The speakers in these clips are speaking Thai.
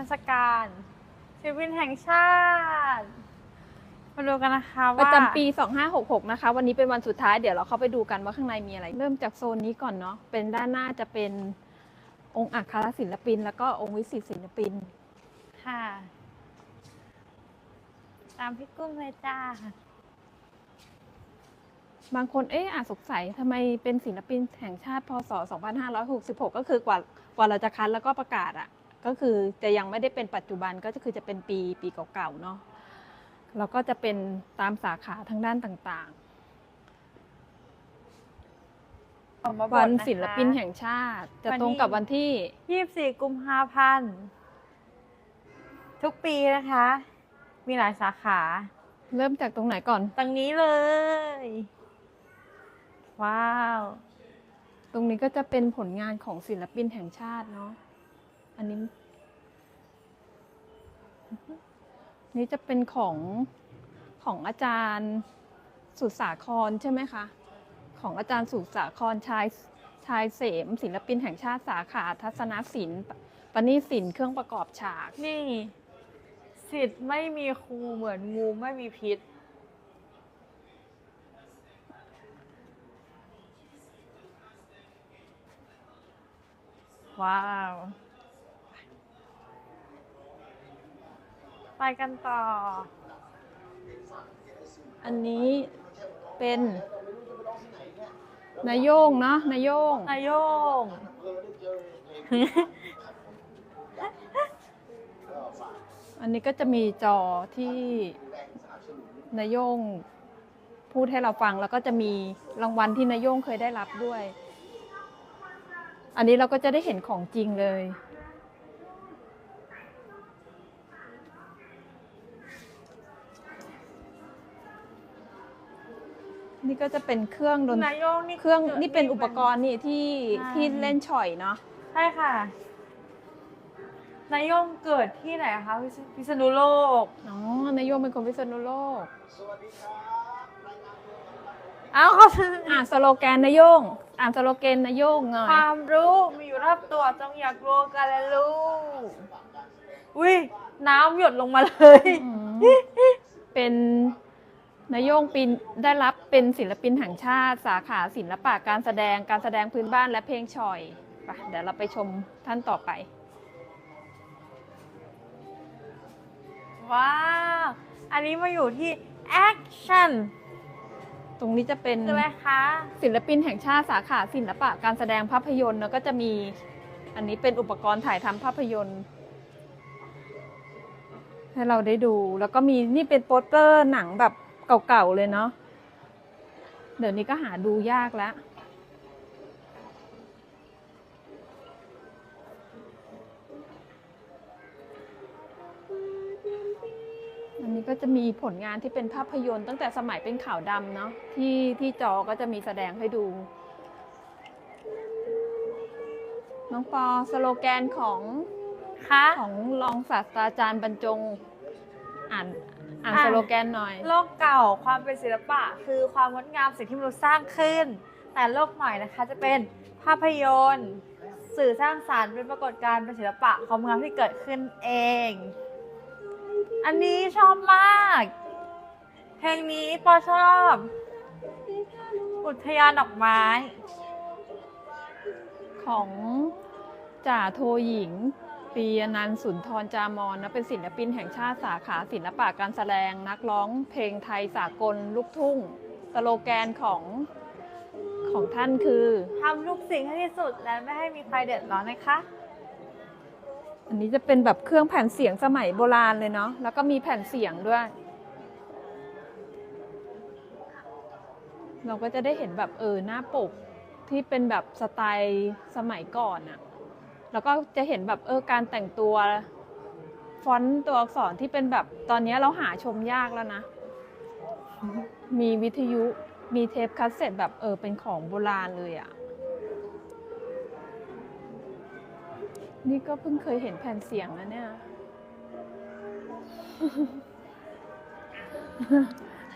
รรศกาลศิลปินแห่งชาติ มาดูกันนะคะประว่าจำปี 2566 นะคะ วันนี้เป็นวันสุดท้าย เดี๋ยวเราเข้าไปดูกันว่าข้างในมีอะไร เริ่มจากโซนนี้ก่อนเนาะ เป็นด้านหน้าจะเป็นองค์อัครศิลปิน แล้วก็องค์วิสิตศิลปิน ค่ะ ตามพี่กุ้งเลยจ้า บางคนเอ๊ะอาจสงสัยทำไมเป็นศิลปินแห่งชาติ พศ 2566 ก็คือกว่ากว่าเราจะคัดแล้วก็ประกาศอะ่ะ ก็คือจะยังไม่ได้เป็นปัจจุบันก็คือจะเป็นปีปีเก่าๆเนาะแล้วก็จะเป็นตามสาขาทางด้านต่างออกมาๆบวัทนนะคะศิลปินแห่งชาติ จะวันตรงที่กับวันที่ 24 กุมภาพันธ์ทุกปีนะคะ มีหลายสาขา เริ่มจากตรงไหนก่อนตรงนี้เลย ว้าว ตรงนี้ก็จะเป็นผลงานของศิลปินแห่งชาติเนาะ อันนี้ นี่จะเป็นของของอาจารย์สุสาครใช่ไหมคะ ของอาจารย์สุสาครชายชายเสม ศิลปินแห่งชาติสาขาทัศนศิลป์ปปณิศิลป์เครื่องประกอบฉาก นี่ สิทธิ์ไม่มีครูเหมือนงูไม่มีพิษ ว้าว ไปกันต่อ อันนี้เป็นนายโยงเนาะนายโยงนายโยง อันนี้ก็จะมีจอที่นายโยงพูดให้เราฟังแล้วก็จะมีรางวัลที่นายโยงเคยได้รับด้วย อันนี้เราก็จะได้เห็นของจริงเลย นี่ก็จะเป็นเครื่องดนนายโยงนี่เครื่องกิดนี่เป็นอุปกรณ์นี่ที่ใช่ที่เล่นฉ่อยเนาะใช่ค่ะ นายโยงเกิดที่ไหนคะพิษพิษณุโลกอ๋อนายโยงเป็นคนพิษณุโลกเอ้าเขาอ่านสโลแกนนายโยงอ่านสโลแกนนายโยงหน่อยความรู้มีอยู่รอบตัวจงอยากรู้กันและรู้อุ้ยน้ำหยดลงมาเลยอืมเป็น นายโยงปีนได้รับเป็นศิลปินแห่งชาติ สาขาศิลปะการแสดงการแสดงพื้นบ้านและเพลงฉ่อยไปเดี๋ยวเราไปชมท่านต่อไป ว้าว อันนี้มาอยู่ที่ action ตรงนี้จะเป็นคืออะไรคะศิลปินแห่งชาติสาขาศิลปะการแสดงภาพยนตร์แล้วก็จะมี อันนี้เป็นอุปกรณ์ถ่ายทำภาพยนตร์ ให้เราได้ดู แล้วก็มีนี่เป็นโปสเตอร์หนังแบบ เก่าๆเลยเนาะ เดี๋ยวนี้ก็หาดูยากแล้ว อันนี้ก็จะมีผลงานที่เป็นภาพยนตร์ตั้งแต่สมัยเป็นขาวดำเนาะที่ที่จอก็จะมีแสดงให้ดู น้องปอสโลแกนของ คะ ของรองศาสตราจารย์บรรจง อ่าน อ่านอะสโลแกนหน่อย โลกเก่าความเป็นศิลปะ คือความงดงามสิ่งที่มนุษย์สร้างขึ้น แต่โลกใหม่นะคะจะเป็นภาพยนตร์ สื่อสร้างสารรค์เป็นปรากฏการณ์เป็นศิลปะความงามที่เกิดขึ้นเอง อันนี้ชอบมาก เพลงนี้ปอชอบ อุทยานดอกไม้ ของจ่าโทหญิง ปียนันท์สุนทรจามอนนะเป็นศิลปินแห่งชาติสาขาศิลปะการแสดงนักร้องเพลงไทยสากลลูกทุ่ง สโลแกนของของท่านคือ ทำทุกสิ่งให้ที่สุดและไม่ให้มีใครเดือดร้อนนะคะ อันนี้จะเป็นแบบเครื่องแผ่นเสียงสมัยโบราณเลยเนาะแล้วก็มีแผ่นเสียงด้วย เราก็จะได้เห็นแบบเออหน้าปกที่เป็นแบบสไตล์สมัยก่อนอะ แล้วก็จะเห็นแบบเออการแต่งตัวฟอนต์ตัวอักษรที่เป็นแบบตอนนี้เราหาชมยากแล้วนะ มีวิทยุมีเทปคัสเซ็ตแบบเออเป็นของโบราณเลยอะนี่ก็เพิ่งเคยเห็นแผ่นเสียงนะเนี่ย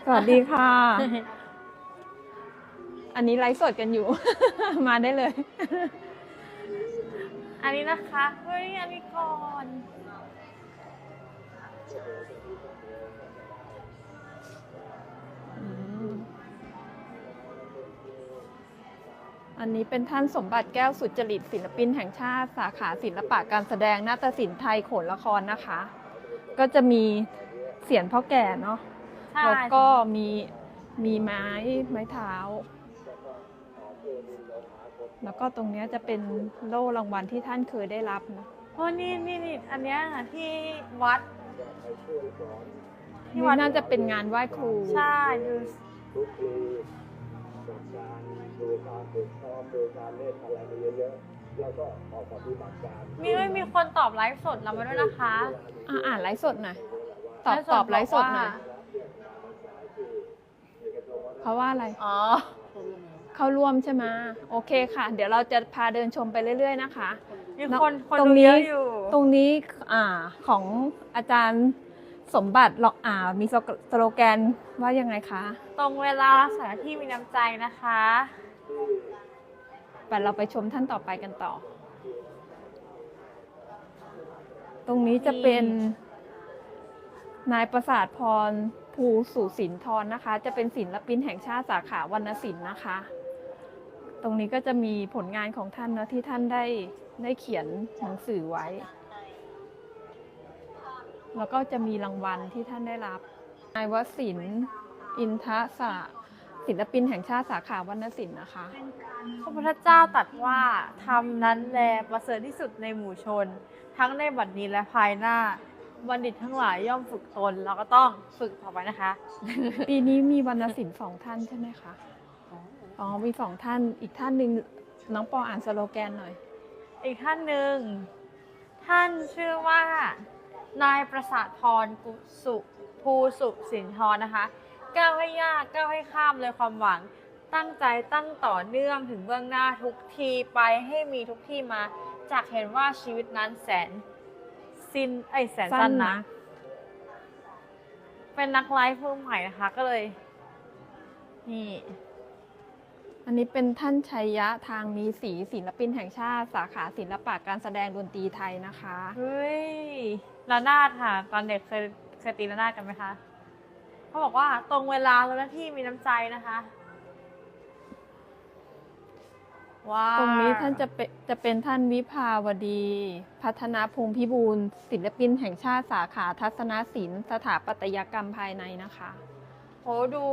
สวัสดีค่ะ อันนี้ไลฟ์สดกันอยู่ มาได้เลย อันนี้นะคะ เฮ้ย อันนี้ก่อนอืมอันนี้เป็นท่านสมบัติแก้วสุจริตศิลปินแห่งชาติ สาขาศิลปะการแสดงนาฏศิลป์ไทยโขนละครนะคะ ก็จะมีเสียนพ่อแก่เนาะใช่แล้วก็มีมีไม้ไม้เท้า แล้วก็ตรงเนี้ยจะเป็นโล่รางวัลที่ท่านเคยได้รับนะเพราะนี่นี่นี่อันเนี้ยที่วัด ที่นี่วัดน่าจะเป็นงานไหว้ครู ใช่ดูทุกปีกับการดูการฝึกซ้อมดูการเล่นอะไรไปเยอะๆแล้วก็ออกปฏิบัติการมีไม่มีคนตอบไลฟ์สดเรามาด้วยนะคะ อะอ่านไลฟ์สดหน่อย ตอบตอบไลฟ์สดหน่อย เพราะว่าอะไร อ๋อ เข้าร่วมใช่ไหมโอเคค่ะ เดี๋ยวเราจะพาเดินชมไปเรื่อย ๆ นะคะมีคนคนตรงดูนี้เยอะอยู่ตรงนี้อ่าของอาจารย์สมบัติหรอกอ่ามีสโลแกนว่ายังไงคะ ตรงเวลารักษาที่มีน้ำใจนะคะไปเราไปชมท่านต่อไปกันต่อ ตรงนี้จะเป็นนายประสาทพรภูสุสินทรนะคะ จะเป็นศิลปินแห่งชาติสาขาวรรณศิลป์นะคะ ตรงนี้ก็จะมีผลงานของท่านนะที่ท่านได้ได้เขียนหนังสือไว้ แล้วก็จะมีรางวัลที่ท่านได้รับนายวศินทร์อินทศะศิลปินแห่งชาติสาขาวรรณศิลป์นะคะ พระพุทธเจ้าตรัสว่าทำนั้นแลประเสริฐที่สุดในหมู่ชน ทั้งในบัดนี้และภายหน้าบัณฑิตทั้งหลายย่อมฝึกตนเราก็ต้องฝึกต่อไปนะคะ ปีนี้มีวรรณศิลป์สองท่านใช่ไหมคะ อ๋อมีสองท่านอีกท่านหนึ่งน้องปออ่านสโลแกนหน่อย อีกท่านหนึ่ง ท่านชื่อว่า นายประสาทพรกุสุภูสุสินทรนะคะก้าวให้ยากก้าวให้ข้ามเลยความหวัง ตั้งใจตั้งต่อเนื่องถึงเบื้องหน้าทุกทีไปให้มีทุกที่มา จากเห็นว่าชีวิตนั้นแสนสิ้นไอแสนสั้นนะ เป็นนักไลฟ์มือใหม่นะคะก็เลย นี่ อันนี้เป็นท่านชัยยะทางมีสีศิลปินแห่งชาติสาขาศิลปะการแสดงดนตรีไทยนะคะ เฮ้ยระนาดค่ะ ตอนเด็กเคยเคยตีระนาดกันไหมคะเขาบอกว่าตรงเวลาแล้วหน้าที่มีน้ำใจนะคะว้าวตรงนี้ท่านจะเป็นจะเป็นท่านวิภาวดี พัฒนาพงษ์พิบูลศิลปินแห่งชาติสาขาทัศนศิลป์สถาปัตยกรรมภายในนะคะ โหดู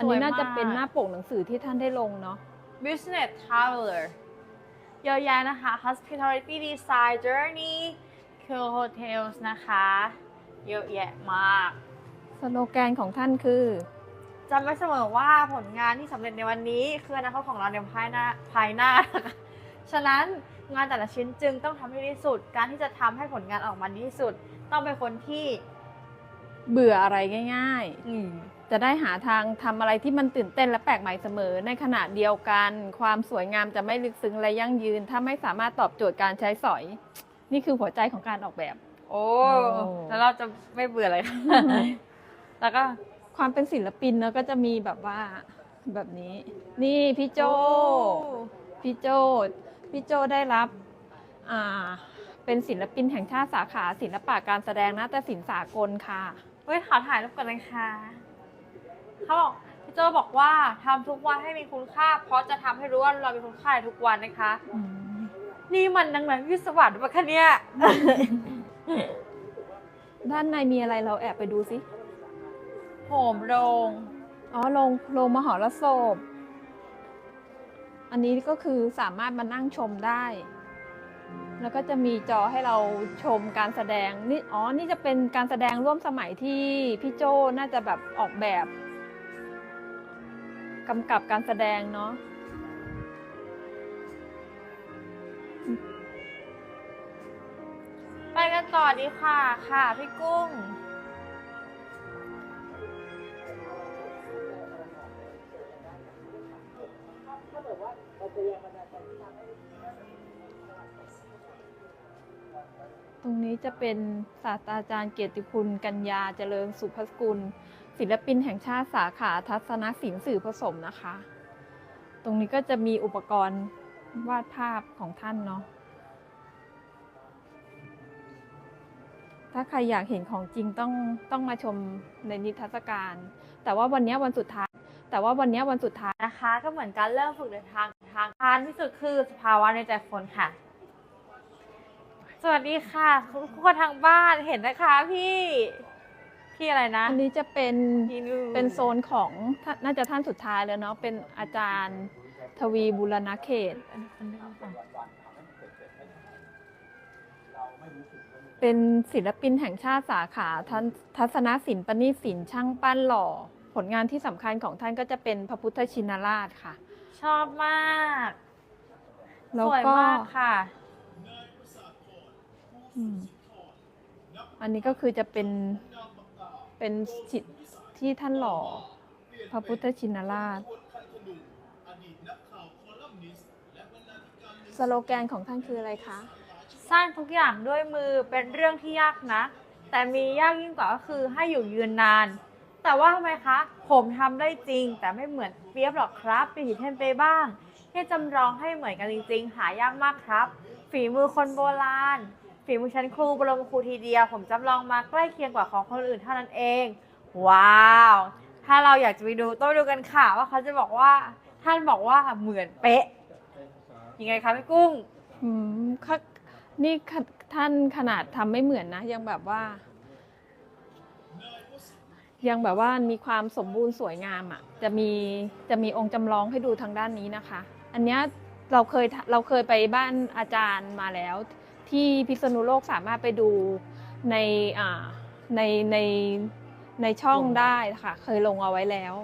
อันนี้น่าจะเป็นหน้าสวยมปกหนังสือที่ท่านได้ลงเนาะก business traveler เยอะแยะนะคะ hospitality design journey cool hotels นะคะ เยอะแยะมาก สโลแกนของท่านคือจำไว้เสมอว่าผลงานที่สำเร็จในวันนี้ คืออนาคตของเราในภายหน้าภายหน้านะคะฉะนั้นงานแต่ละชิ้นจึงต้องทำให้ดีที่สุด การที่จะทำให้ผลงานออกมาดีที่สุด ต้องเป็นคนที่เบื่ออะไรง่ายอืมๆ จะได้หาทางทำอะไรที่มันตื่นเต้นและแปลกใหม่เสมอ ในขณะเดียวกัน ความสวยงามจะไม่ลึกซึ้งและยั่งยืน ถ้าไม่สามารถตอบโจทย์การใช้สอย นี่คือหัวใจของการออกแบบโอ้โอ้แล้วเราจะไม่เบื่อเลยแล้วก็ความเป็นศิลปินเนอะก็จะมีแบบว่าแบบนี้ นี่พี่โจพี่โจพี่โจได้รับอ่าเป็นศิลปินแห่งชาติสาขาศิลปะการแสดงนาฏศิลป์สากลค่ะเฮ้ยขอถ่ายรูปกันเลยค่ะ เขาบอกพี่โจบอกว่าทำทุกวันให้มีคุณค่า เพราะจะทำให้รู้ว่าเรามีคุณค่าในทุกวันนะคะ นี่มันนังหนังวิศวะหรือเปล่าคะเนี่ย ด้านในมีอะไรเราแอบไปดูสิโหมโรง อ๋อโรงโรงมหรสพอันนี้ก็คือสามารถมานั่งชมได้ แล้วก็จะมีจอให้เราชมการแสดงนี่อ๋อ นี่จะเป็นการแสดงร่วมสมัยที่พี่โจน่าจะแบบออกแบบ กำกับการแสดงเนาะไปกันต่อดีค่ะค่ะพี่กุ้ง ตรงนี้จะเป็นศาสตราจารย์เกียรติคุณกัญญาเจริญสุภสกุล ศิลปินแห่งชาติสาขาทัศนศิลป์สื่อผสมนะคะ ตรงนี้ก็จะมีอุปกรณ์วาดภาพของท่านเนาะ ถ้าใครอยากเห็นของจริงต้องต้องมาชมในนิทรรศการ แต่ว่าวันนี้วันสุดท้าย แต่ว่าวันนี้วันสุดท้ายนะคะ ก็เหมือนการเริ่มฝึกเดินทางทางการที่สุดคือสภาวะในใจคนค่ะ สวัสดีค่ะ คุณคนทางบ้านเห็นนะคะพี่ พี่อะไรนะ อันนี้จะเป็นพี่ลูเป็นโซนของท่านน่าจะท่านสุดท้ายแล้วเนาะเป็นอาจารย์ทวีบุรณเขต เป็นศิลปินแห่งชาติสาขาทันทัศนศิลป์ประณีตศิลป์ช่างปั้นหล่อ ผลงานที่สำคัญของท่านก็จะเป็นพระพุทธชินราชค่ะ ชอบมากแล้วสวยก็มากค่ะอืมอันนี้ก็คือจะเป็น เป็นจิตที่ท่านหล่อ พระพุทธชินราช สโลแกนของท่านคืออะไรคะ สร้างทุกอย่างด้วยมือเป็นเรื่องที่ยากนะ แต่มียากยิ่งกว่าก็คือให้อยู่ยืนนาน แต่ว่าทำไมคะ ผมทำได้จริง แต่ไม่เหมือนเปียบหรอกครับไปหิดเทนไปบ้างที่จำลองให้เหมือนกันจริงๆ หายากมากครับ ฝีมือคนโบราณ ฝีมือชั้นครูบรมครูทีเดียว ผมจำลองมาใกล้เคียงกว่าของคนอื่นเท่านั้นเอง ว้าว ถ้าเราอยากจะไปดูต้องไปดูกันค่ะว่าเขาจะบอกว่า ท่านบอกว่าเหมือนเป๊ะยังไงคะพี่กุ้ง อืมค่ะนี่ขะท่านขนาดทำไม่เหมือนนะ ยังแบบว่า ยังแบบว่ามีความสมบูรณ์สวยงามอะ่ะ จะมีจะมีองค์จำลองให้ดูทางด้านนี้นะคะ อันเนี้ยเราเคยเราเคยไปบ้านอาจารย์มาแล้ว ที่พิษณุโลกสามารถไปดูในอ่าในในในช่องได้ค่ะ เคยลงเอาไว้แล้ว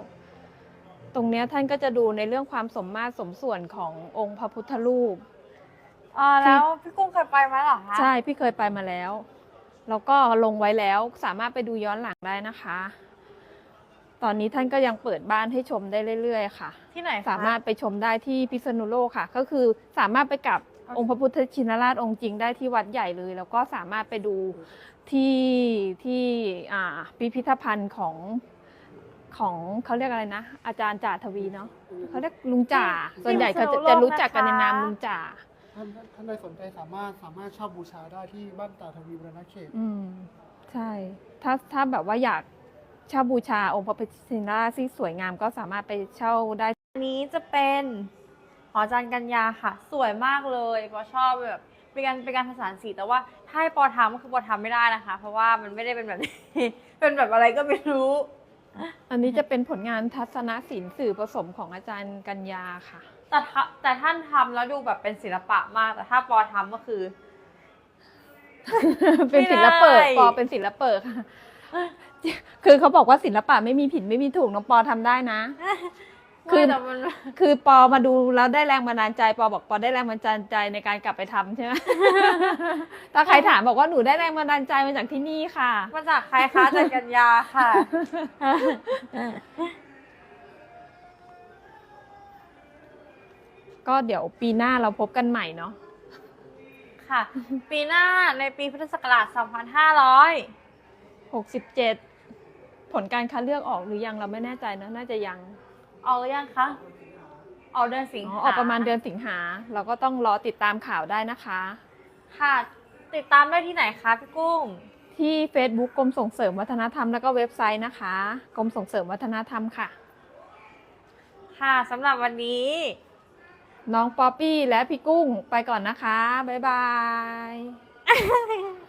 ตรงเนี้ยท่านก็จะดูในเรื่องความสมมาตรสมส่วนขององค์พระพุทธรูปอ่าแล้วพี่กุ้งเคยไปไหมเหรอคะใช่พี่เคยไปมาแล้ว แล้วก็ลงไว้แล้วสามารถไปดูย้อนหลังได้นะคะ ตอนนี้ท่านก็ยังเปิดบ้านให้ชมได้เรื่อย ๆ ค่ะ ที่ไหนคะสามารถไปชมได้ที่พิษณุโลกค่ะ ก็คือสามารถไปกับ องค์พระพุทธชินราชองค์จริงได้ที่วัดใหญ่เลย แล้วก็สามารถไปดูที่ที่อ่าพิพิธภัณฑ์ของของเขาเรียกอะไรนะ อาจารย์จ่าทวีเนาะเขาเรียกลุงจ่าส่วนใหญ่เขาจะจะรู้จักกันในนามลุงจ่าท่านท่านใดสนใจสามารถสามารถเช่าบูชาได้ที่บ้านตาทวีบรณเขต อืม ใช่ ถ้าถ้าแบบว่าอยากเช่าบูชาองค์พระพุทธชินราชที่สวยงามก็สามารถไปเช่าได้ อันนี้จะเป็นห ออาจารย์กัญญาค่ะ สวยมากเลยปอชอบแบบเป็นการเป็นการผสานสีแต่ว่าถ้าให้ปอทำก็คือปอทำไม่ได้นะคะ เพราะว่ามันไม่ได้เป็นแบบนี้เป็นแบบอะไรก็ไม่รู้ อันนี้จะเป็นผลงานทัศนศิลป์สื่อผสมของอาจารย์กัญญาค่ะ แต่ถ้าแต่ท่านทำแล้วดูแบบเป็นศิลปะมาก แต่ถ้าปอทำก็คือ เป็นศิลปะไม่ได้ปอเป็นศิลปะค่ะคือเขาบอกว่าศิลปะไม่มีผิดไม่มีถูกน้องปอทำได้นะ คืคืออแต่มัน คือปอมาดูแล้วได้แรงบันดาลใจปอบอกปอได้แรงบันดาลใจในการกลับไปทำใช่ไหม ถ้าใครถามบอกว่าหนูได้แรงบันดาลใจมาจากที่นี่ค่ะ มาจากใครคะอาจารย์กัญญาค่ะ ก็เดี๋ยวปีหน้าเราพบกันใหม่เนาะ ค่ะ ปีหน้าในปีพุทธศักราช 2500 67 ผลการคัดเลือกออกหรือยังเราไม่แน่ใจเนอะน่าจะยัง ออกหรือยังคะ ออกเดือนสิงอ๋อหาออกประมาณเดือนสิงหาเราก็ต้องรอติดตามข่าวได้นะคะ ค่ะ ติดตามได้ที่ไหนคะพี่กุ้ง ที่ Facebook กรมส่งเสริมวัฒนธรรมแล้วก็เว็บไซต์นะคะ กรมส่งเสริมวัฒนธรรมค่ะ ค่ะสำหรับวันนี้ น้องป๊อปปี้และพี่กุ้งไปก่อนนะคะ บ๊ายบาย